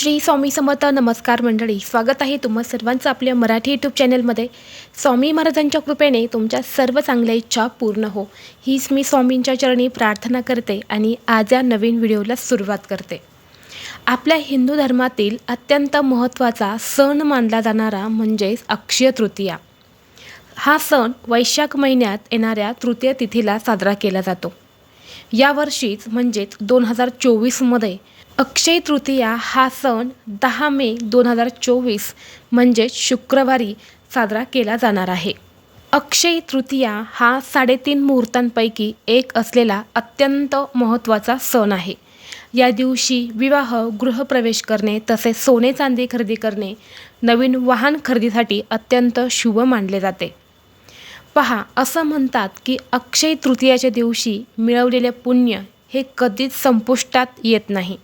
श्री स्वामी समर्थ नमस्कार मंडळी. स्वागत आहे तुम्हा सर्वांचं आपल्या मराठी यूट्यूब चॅनलमध्ये. स्वामी महाराजांच्या कृपेने तुमच्या सर्व चांगल्या इच्छा पूर्ण हो. हीच मी स्वामींच्या चरणी प्रार्थना करते आणि आज या नवीन व्हिडिओला सुरुवात करते. आपल्या हिंदू धर्मातील अत्यंत महत्त्वाचा सण मानला जाणारा म्हणजेच अक्षय तृतीया. हा सण वैशाख महिन्यात येणाऱ्या तृतीय तिथीला साजरा केला जातो. यावर्षीच म्हणजेच दोन हजार चोवीसमध्ये अक्षय तृतीया हा सण दहा मे दोन हजार चोवीस म्हणजेच शुक्रवारी साजरा केला जाणार आहे. अक्षय तृतीया हा साडेतीन मुहूर्तांपैकी एक असलेला अत्यंत महत्त्वाचा सण आहे. या दिवशी विवाह गृहप्रवेश करणे तसेच सोने चांदी खरेदी करणे नवीन वाहन खरेदीसाठी अत्यंत शुभ मानले जाते. पहा असं म्हणतात की अक्षय तृतीयाच्या दिवशी मिळवलेले पुण्य हे कधीच संपुष्टात येत नाही.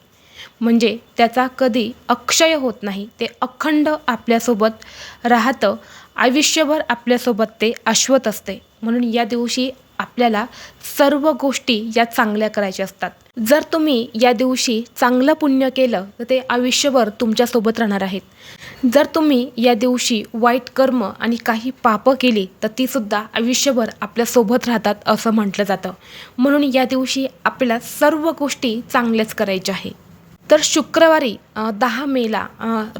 म्हणजे त्याचा कधी अक्षय होत नाही ते अखंड आपल्यासोबत राहतं. आयुष्यभर आपल्यासोबत ते अश्वत असते. म्हणून या दिवशी आपल्याला सर्व गोष्टी या चांगल्या करायच्या असतात. जर तुम्ही या दिवशी चांगलं पुण्य केलं तर ते आयुष्यभर तुमच्यासोबत राहणार आहेत. जर तुम्ही या दिवशी वाईट कर्म आणि काही पापं केली तर तीसुद्धा आयुष्यभर आपल्यासोबत राहतात असं म्हटलं जातं. म्हणून या दिवशी आपल्याला सर्व गोष्टी चांगल्याच करायच्या आहे तर शुक्रवारी दहा मेला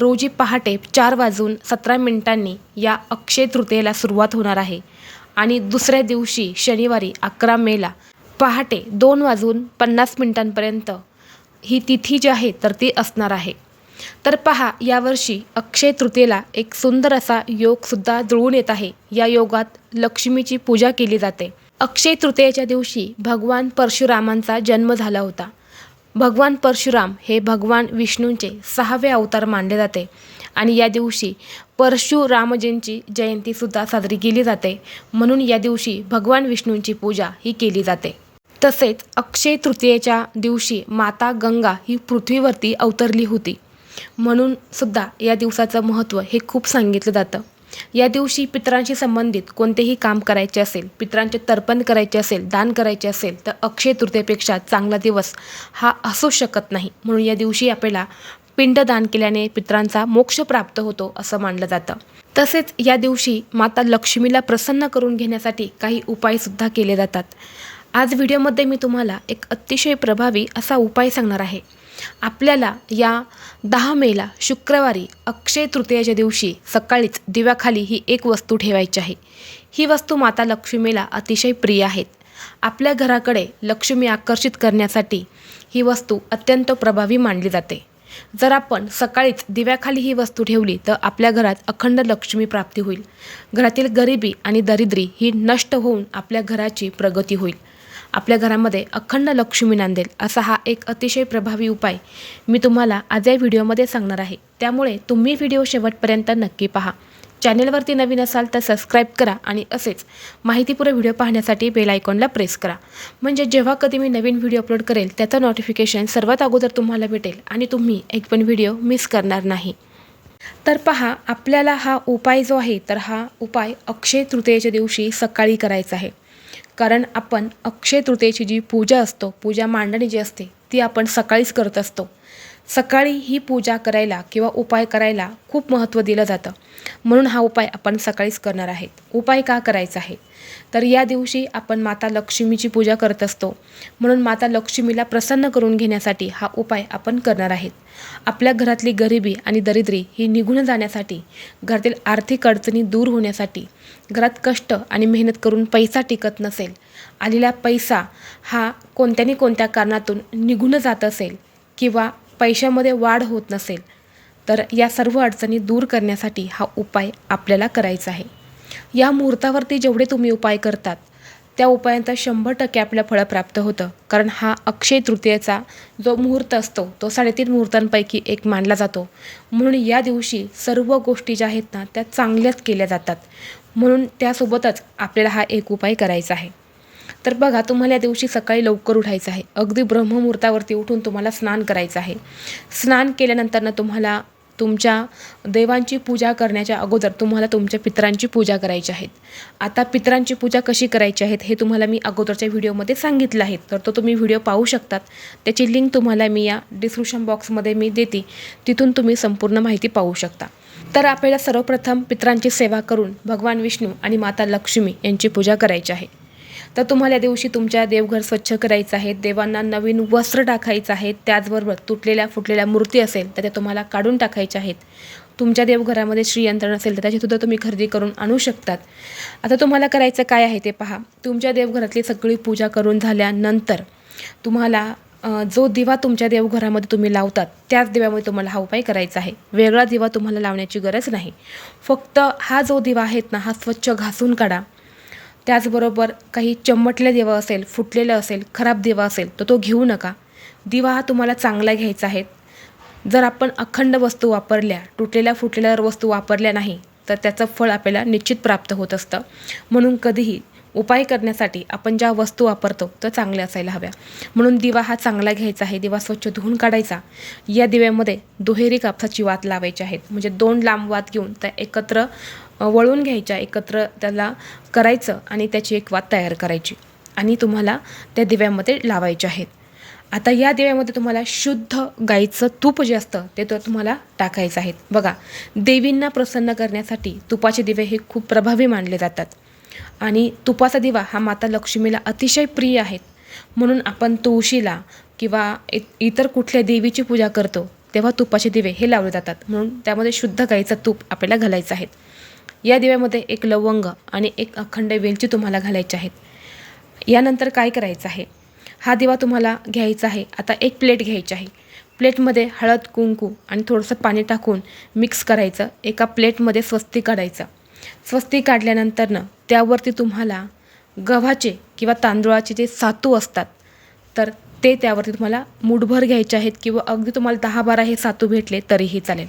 रोजी पहाटे चार वाजून सतरा मिनिटांनी या अक्षय तृतीयेला सुरुवात होणार आहे. आणि दुसऱ्या दिवशी शनिवारी अकरा मेला पहाटे दोन वाजून पन्नास मिनिटांपर्यंत ही तिथी जी आहे तर ती असणार आहे. तर पहा यावर्षी अक्षय तृतीयेला एक सुंदर असा योगसुद्धा जुळून येत आहे. या योगात लक्ष्मीची पूजा केली जाते. अक्षय तृतीयेच्या दिवशी भगवान परशुरामांचा जन्म झाला होता. भगवान परशुराम हे भगवान विष्णूंचे सहावे अवतार मानले जाते. आणि या दिवशी परशुरामजींची जयंतीसुद्धा साजरी केली जाते. म्हणून या दिवशी भगवान विष्णूंची पूजा ही केली जाते. तसेच अक्षय तृतीयेच्या दिवशी माता गंगा ही पृथ्वीवरती अवतरली होती. म्हणून सुद्धा या दिवसाचं महत्त्व हे खूप सांगितलं जातं. या दिवशी पितरांशी संबंधित कोणतेही काम करायचे असेल पित्रांचे तर्पण करायचे असेल दान करायचे असेल तर अक्षय तृतीयेपेक्षा चांगला दिवस हा असू शकत नाही. म्हणून या दिवशी आपल्याला पिंडदान केल्याने पितरांचा मोक्ष प्राप्त होतो असं मानलं जातं. तसेच या दिवशी माता लक्ष्मीला प्रसन्न करून घेण्यासाठी काही उपायसुद्धा केले जातात. आज व्हिडिओमध्ये मी तुम्हाला एक अतिशय प्रभावी असा उपाय सांगणार आहे. आपल्याला या दहा मेला शुक्रवारी अक्षय तृतीयाच्या दिवशी सकाळीच दिव्याखाली ही एक वस्तू ठेवायची आहे. ही वस्तू माता लक्ष्मीला अतिशय प्रिय आहेत. आपल्या घराकडे लक्ष्मी आकर्षित करण्यासाठी ही वस्तू अत्यंत प्रभावी मानली जाते. जर आपण सकाळीच दिव्याखाली ही वस्तू ठेवली तर आपल्या घरात अखंड लक्ष्मी प्राप्ती होईल. घरातील गरिबी आणि दरिद्री ही नष्ट होऊन आपल्या घराची प्रगती होईल. आपल्या घरामध्ये अखंड लक्ष्मी नांदेल असा हा एक अतिशय प्रभावी उपाय मी तुम्हाला आज या व्हिडिओमध्ये सांगणार आहे. त्यामुळे तुम्ही व्हिडिओ शेवटपर्यंत नक्की पहा. चॅनलवरती नवीन असाल तर सबस्क्राईब करा आणि असेच माहितीपूर्ण व्हिडिओ पाहण्यासाठी बेल आयकॉनला प्रेस करा. म्हणजे जेव्हा कधी मी नवीन व्हिडिओ अपलोड करेल त्याचं नोटिफिकेशन सर्वात अगोदर तुम्हाला भेटेल आणि तुम्ही एक पण व्हिडिओ मिस करणार नाही. तर पहा आपल्याला हा उपाय जो आहे तर हा उपाय अक्षय तृतीयेच्या दिवशी सकाळी करायचा आहे. कारण आपण अक्षय तृतीयेची जी पूजा असतो पूजा मांडणी जी असते ती आपण सकाळीच करत असतो. सकाळी ही पूजा करायला किंवा उपाय करायला खूप महत्त्व दिलं जातं. म्हणून हा उपाय आपण सकाळीच करणार आहेत. उपाय का करायचा आहे? तर या दिवशी आपण माता लक्ष्मीची पूजा करत असतो. म्हणून माता लक्ष्मीला प्रसन्न करून घेण्यासाठी हा उपाय आपण करणार आहेत. आपल्या घरातली गरिबी आणि दरिद्री ही निघून जाण्यासाठी घरातील आर्थिक अडचणी दूर होण्यासाठी घरात कष्ट आणि मेहनत करून पैसा टिकत नसेल आलेला पैसा हा कोणत्यानी कोणत्या कारणातून निघून जात असेल किंवा पैशामध्ये वाढ होत नसेल तर या सर्व अडचणी दूर करण्यासाठी हा उपाय आपल्याला करायचा आहे. या मुहूर्तावरती जेवढे तुम्ही उपाय करतात त्या उपायांचा शंभर टक्के आपल्याला फळं प्राप्त होतं. कारण हा अक्षय तृतीयेचा जो मुहूर्त असतो तो साडेतीन मुहूर्तांपैकी एक मानला जातो. म्हणून या दिवशी सर्व गोष्टी ज्या आहेत ना त्या चांगल्याच केल्या जातात. म्हणून त्यासोबतच आपल्याला हा एक उपाय करायचा आहे. तर बघा तुम्हाला या दिवशी सकाळी लवकर उठायचं आहे. अगदी ब्रह्ममुहूर्तावरती उठून तुम्हाला स्नान करायचं आहे. स्नान केल्यानंतरनं तुम्हाला तुमच्या देवांची पूजा करण्याच्या अगोदर तुम्हाला तुमच्या पितरांची पूजा करायची आहेत आता पितरांची पूजा कशी करायची आहेत हे तुम्हाला मी अगोदरच्या व्हिडिओमध्ये सांगितलं आहे. तर तो तुम्ही व्हिडिओ पाहू शकतात. त्याची लिंक तुम्हाला मी या डिस्क्रिप्शन बॉक्समध्ये मी देते. तिथून तुम्ही संपूर्ण माहिती पाहू शकता. तर आपल्याला सर्वप्रथम पित्रांची सेवा करून भगवान विष्णू आणि माता लक्ष्मी यांची पूजा करायची आहे. तर तुम्हाला या दिवशी तुमच्या देवघर स्वच्छ करायचं आहे देवांना नवीन वस्त्र टाकायचं आहे त्याचबरोबर तुटलेल्या फुटलेल्या मूर्ती असेल तर त्या तुम्हाला काढून टाकायच्या आहेत. तुमच्या देवघरामध्ये श्रीयंत्रण असेल तर त्याचीसुद्धा तुम्ही खरेदी करून आणू शकतात. आता तुम्हाला करायचं काय आहे ते पहा. तुमच्या देवघरातली सगळी पूजा करून झाल्यानंतर तुम्हाला जो दिवा तुमच्या देवघरामध्ये तुम्ही लावतात त्याच दिव्यामध्ये तुम्हाला हा उपाय करायचा आहे. वेगळा दिवा तुम्हाला लावण्याची गरज नाही. फक्त हा जो दिवा आहेत ना हा स्वच्छ घासून काढा. त्याचबरोबर काही चम्मटले दिवा असेल फुटलेलं असेल खराब दिवा असेल तर तो घेऊ नका. दिवा हा तुम्हाला चांगला घ्यायचा आहे. जर आपण अखंड वस्तू वापरल्या तुटलेल्या फुटलेल्या वस्तू वापरल्या नाही तर त्याचं फळ आपल्याला निश्चित प्राप्त होत असतं. म्हणून कधीही उपाय करण्यासाठी आपण ज्या वस्तू वापरतो त्या चांगल्या असायला हव्या. म्हणून दिवा हा चांगला घ्यायचा आहे. दिवा स्वच्छ धुवून काढायचा. या दिव्यामध्ये दुहेरी कापसाची वात लावायची आहेत. म्हणजे दोन लांब वात घेऊन त्या एकत्र वळून घ्यायच्या एकत्र त्याला करायचं आणि त्याची एक वात तयार करायची. आणि तुम्हाला त्या दिव्यामध्ये लावायचे आहेत. आता या दिव्यामध्ये तुम्हाला शुद्ध गाईचं तूप जे असतं ते तर तुम्हाला टाकायचं आहे. बघा देवींना प्रसन्न करण्यासाठी तुपाचे दिवे हे खूप प्रभावी मानले जातात. आणि तुपाचा दिवा हा माता लक्ष्मीला अतिशय प्रिय आहेत म्हणून आपण तुळशीला किंवा इ इतर कुठल्या देवीची पूजा करतो तेव्हा तुपाचे दिवे हे लावले जातात. म्हणून त्यामध्ये शुद्ध गाईचं तूप आपल्याला घालायचं आहे. या दिव्यामध्ये एक लवंग आणि एक अखंड वेलची तुम्हाला घालायची आहेत. यानंतर काय करायचं आहे? हा दिवा तुम्हाला घ्यायचा आहे. आता एक प्लेट घ्यायची आहे. प्लेटमध्ये हळद कुंकू आणि थोडंसं पाणी टाकून मिक्स करायचं. एका प्लेटमध्ये स्वस्ती काढायचं. स्वस्ती काढल्यानंतरनं त्यावरती तुम्हाला गव्हाचे किंवा तांदूळाचे जे सातू असतात तर ते त्यावरती तुम्हाला मुठभर घ्यायचे आहेत किंवा अगदी तुम्हाला दहा बारा हे सातू भेटले तरीही चालेल.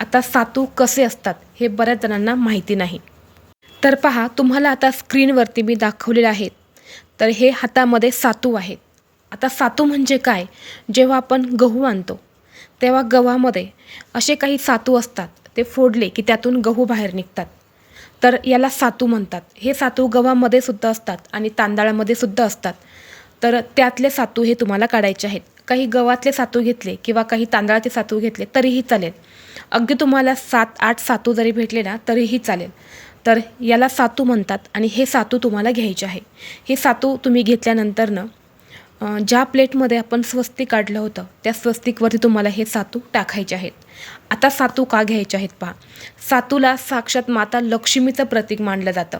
आता सातू कसे असतात हे बऱ्याच जणांना माहिती नाही. तर पहा तुम्हाला आता स्क्रीनवरती मी दाखवलेलं आहे. तर हे हातामध्ये सातू आहेत. आता सातू म्हणजे काय? जेव्हा आपण गहू आणतो तेव्हा गव्हामध्ये असे काही सातू असतात ते फोडले की त्यातून गहू बाहेर निघतात. तर याला सातू म्हणतात. हे सातू गव्हामध्ये सुद्धा असतात आणि तांदळामध्ये सुद्धा असतात. तर त्यातले सातू हे तुम्हाला काढायचे आहेत. काही गव्हातले सातू घेतले किंवा काही तांदळाचे सातू घेतले तरीही चालेल. अगदी तुम्हाला सात आठ सातू जरी भेटले ना तरीही चालेल. तर याला सातू म्हणतात आणि हे सातू तुम्हाला घ्यायचे आहे. हे सातू तुम्ही घेतल्यानंतरनं ज्या प्लेटमध्ये आपण स्वस्तिक काढलं होतं त्या स्वस्तिकवरती तुम्हाला हे सातू टाकायचे आहेत. आता सातू का घ्यायचे आहेत पहा. सातूला साक्षात माता लक्ष्मीचं प्रतीक मानलं जातं.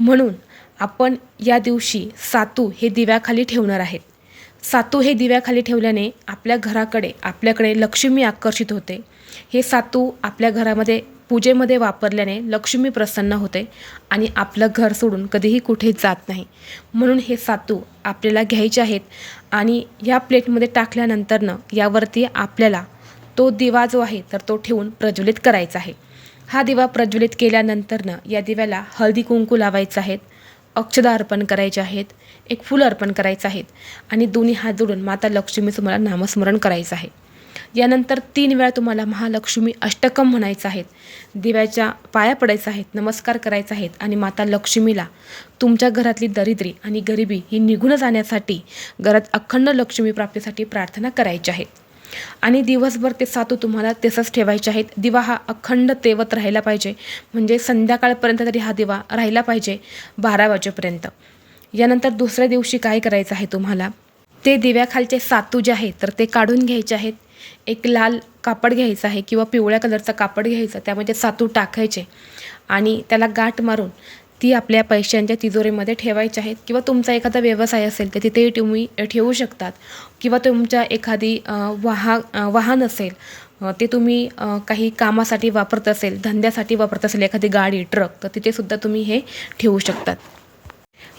म्हणून आपण या दिवशी सातू हे दिव्याखाली ठेवणार आहेत सातू हे दिव्याखाली ठेवल्याने आपल्या घराकडे आपल्याकडे लक्ष्मी आकर्षित होते. हे सातू आपल्या घरामध्ये पूजेमध्ये वापरल्याने लक्ष्मी प्रसन्न होते आणि आपलं घर सोडून कधीही कुठे जात नाही. म्हणून हे सातू आपल्याला घ्यायचे आहेत आणि या प्लेटमध्ये टाकल्यानंतरनं यावरती आपल्याला तो दिवा जो आहे तर तो ठेवून प्रज्वलित करायचा आहे. हा दिवा प्रज्वलित केल्यानंतरनं या दिव्याला हळदी कुंकू लावायचं आहेत अक्षदा अर्पण करायचे आहेत एक फुलं अर्पण करायचं आहेत आणि दोन्ही हात जोडून माता लक्ष्मीचं मला नामस्मरण करायचं आहे. यानंतर तीन वेळा तुम्हाला महालक्ष्मी अष्टकम म्हणायचं आहेत. दिव्याच्या पाया पडायचं आहेत नमस्कार करायचा आहेत आणि माता लक्ष्मीला. तुमच्या घरातली दरिद्री आणि गरिबी ही निघून जाण्यासाठी घरात अखंड लक्ष्मी प्राप्तीसाठी प्रार्थना करायची आहे. आणि दिवसभर ते सातू तुम्हाला तसंच ठेवायचे आहेत. दिवा हा अखंड तेवत राहिला पाहिजे. म्हणजे संध्याकाळपर्यंत तरी हा दिवा राहिला पाहिजे बारा वाजेपर्यंत. यानंतर दुसऱ्या दिवशी काय करायचं आहे तुम्हाला? ते दिव्याखालचे सातू जे आहेत तर ते काढून घ्यायचे आहेत. एक लाल कापड घ्यायचं आहे किंवा पिवळ्या कलरचा कापड घ्यायचा त्यामध्ये सातू टाकायचे आणि त्याला गाठ मारून ती आपल्या पैशांच्या तिजोरीमध्ये ठेवायची आहेत. किंवा तुमचा एखादा व्यवसाय असेल तर तिथेही तुम्ही ठेवू शकतात. किंवा तुमच्या एखादी वाहा वाहन असेल ते तुम्ही काही कामासाठी वापरत असेल धंद्यासाठी वापरत असेल एखादी गाडी ट्रक तर तिथेसुद्धा तुम्ही हे ठेवू शकतात.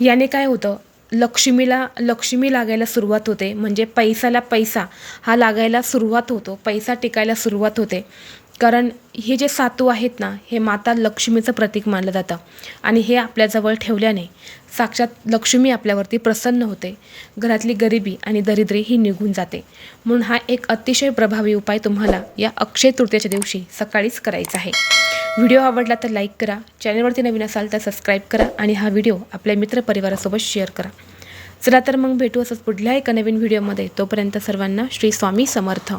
याने काय होतं लक्ष्मीला लक्ष्मी लागायला सुरुवात होते. म्हणजे पैसाला पैसा. हा लागायला सुरुवात होतो. पैसा टिकायला सुरुवात होते. कारण हे जे सातू आहेत ना हे माता लक्ष्मीचं प्रतीक मानलं जातं. आणि हे आपल्याजवळ ठेवल्याने साक्षात लक्ष्मी आपल्यावरती प्रसन्न होते. घरातली गरिबी आणि दरिद्री ही निघून जाते. म्हणून हा एक अतिशय प्रभावी उपाय तुम्हाला या अक्षय तृतीयेच्या दिवशी सकाळीच करायचा आहे. व्हिडिओ आवडला तर लाईक करा चॅनलवरती नवीन असाल तर सबस्क्राईब करा आणि हा व्हिडिओ आपल्या मित्रपरिवारासोबत शेअर करा. चला तर मग भेटू असंच पुढल्या एका नवीन व्हिडिओमध्ये. तोपर्यंत सर्वांना श्री स्वामी समर्थ.